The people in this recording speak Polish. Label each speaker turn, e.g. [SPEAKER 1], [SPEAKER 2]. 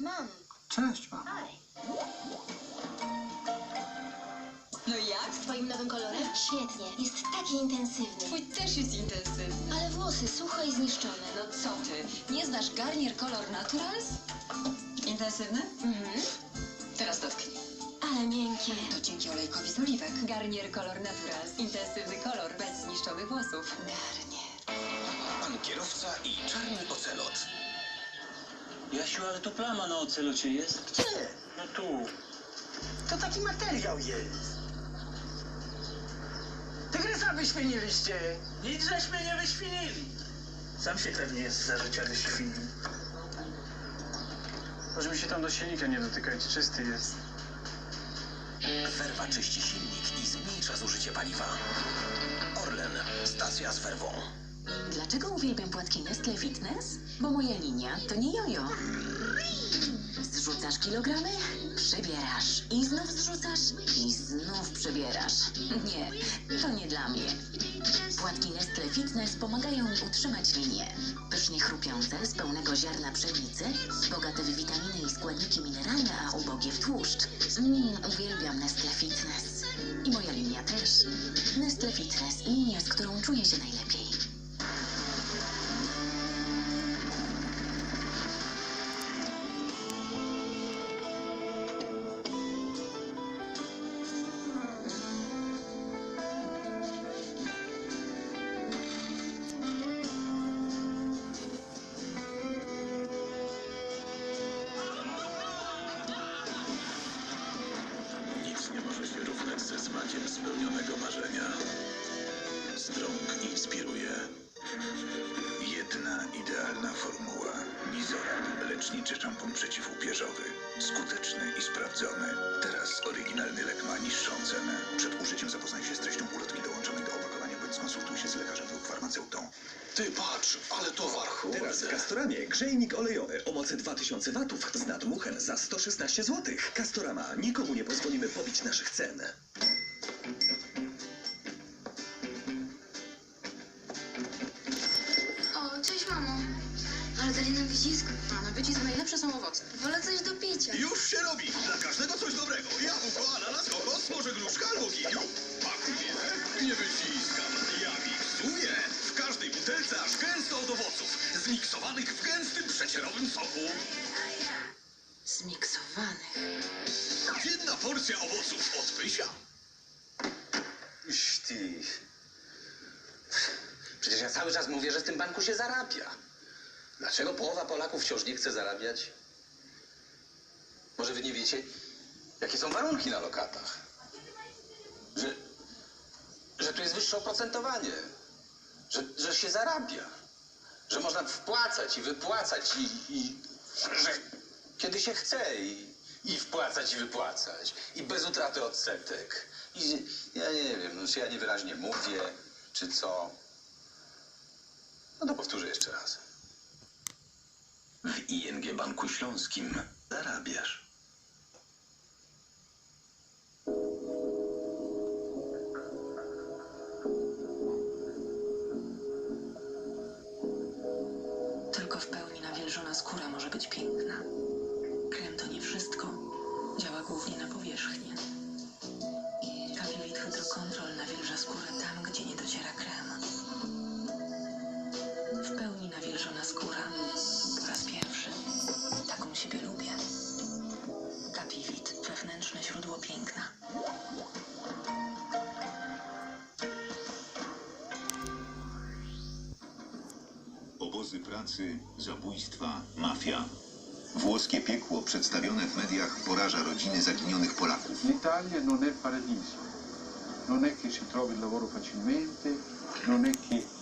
[SPEAKER 1] Mam.
[SPEAKER 2] Cześć, mamo.
[SPEAKER 1] No i jak? Z twoim nowym kolorem? Świetnie. Jest taki intensywny.
[SPEAKER 3] Twój też jest intensywny.
[SPEAKER 1] Ale włosy suche i zniszczone.
[SPEAKER 3] No co ty? Nie znasz Garnier Color Naturals? Intensywny?
[SPEAKER 1] Mhm.
[SPEAKER 3] Teraz dotknij.
[SPEAKER 1] Ale miękkie.
[SPEAKER 3] To dzięki olejkowi z oliwek. Garnier Color Naturals. Intensywny kolor bez zniszczonych włosów. Garnier.
[SPEAKER 4] Pan kierowca i czarny ocelot.
[SPEAKER 5] Jasiu, ale tu plama na ocelocie jest.
[SPEAKER 6] Gdzie?
[SPEAKER 5] No tu.
[SPEAKER 6] To taki materiał jest. Tygrysa wyświeniliście. Nic żeśmy nie wyświenili. Sam się pewnie jest za życia wyświnił.
[SPEAKER 2] Może mi się tam do silnika nie dotykać, czysty jest.
[SPEAKER 4] Werwa czyści silnik i zmniejsza zużycie paliwa. Orlen, stacja z werwą.
[SPEAKER 7] Dlaczego uwielbiam płatki Nestle Fitness? Bo moja linia to nie jojo. Zrzucasz kilogramy, przybierasz. I znów zrzucasz i znów przybierasz. Nie, to nie dla mnie. Płatki Nestle Fitness pomagają mi utrzymać linię. Pysznie chrupiące, z pełnego ziarna pszenicy, bogate w witaminy i składniki mineralne, a ubogie w tłuszcz. Mmm, uwielbiam Nestle Fitness. I moja linia też. Nestle Fitness, linia, z którą czuję się najlepiej.
[SPEAKER 4] Idealna formuła. Nizoran, leczniczy szampon przeciwupierzowy. Skuteczny i sprawdzony. Teraz oryginalny lek ma niższą cenę. Przed użyciem zapoznaj się z treścią ulotki dołączonej do opakowania, bądź skonsultuj się z lekarzem lub farmaceutą. Ty patrz, ale towar
[SPEAKER 8] Teraz w Castoramie grzejnik olejowy o mocy 2000 watów z nadmuchem za 116 zł. Castorama, nikomu nie pozwolimy pobić naszych cen.
[SPEAKER 1] Wycisk.
[SPEAKER 3] A na wycisk najlepsze są owoce.
[SPEAKER 1] Wolę coś do picia.
[SPEAKER 4] Już się robi! Dla każdego coś dobrego. Jabłko, ananas, kokos, może gruszka albo. Pakuję, nie wyciskam. Ja miksuję. W każdej butelce aż gęsto od owoców. Zmiksowanych w gęstym, przecierowym soku.
[SPEAKER 3] Zmiksowanych.
[SPEAKER 4] Jedna porcja owoców od Pysia.
[SPEAKER 9] Ty. Przecież ja cały czas mówię, że w tym banku się zarabia. Dlaczego połowa Polaków wciąż nie chce zarabiać? Może wy nie wiecie, jakie są warunki na lokatach? Że, że tu jest wyższe oprocentowanie. Że, że się zarabia. Że można wpłacać i wypłacać i, i że kiedy się chce i, i wpłacać i wypłacać. I bez utraty odsetek. I ja nie wiem, no, czy ja niewyraźnie mówię, czy co. No to powtórzę jeszcze raz.
[SPEAKER 4] W ING Banku Śląskim zarabiasz.
[SPEAKER 7] Tylko w pełni nawilżona skóra może być piękna. Krem to nie wszystko. Działa głównie na powierzchnię. Capivit Hydrocontrol nawilża skórę
[SPEAKER 10] Obozy pracy, zabójstwa, mafia. Włoskie piekło przedstawione w mediach poraża rodziny zaginionych Polaków.
[SPEAKER 2] L'Italia non è paradiso. Non è che si trovi il lavoro facilmente, non è che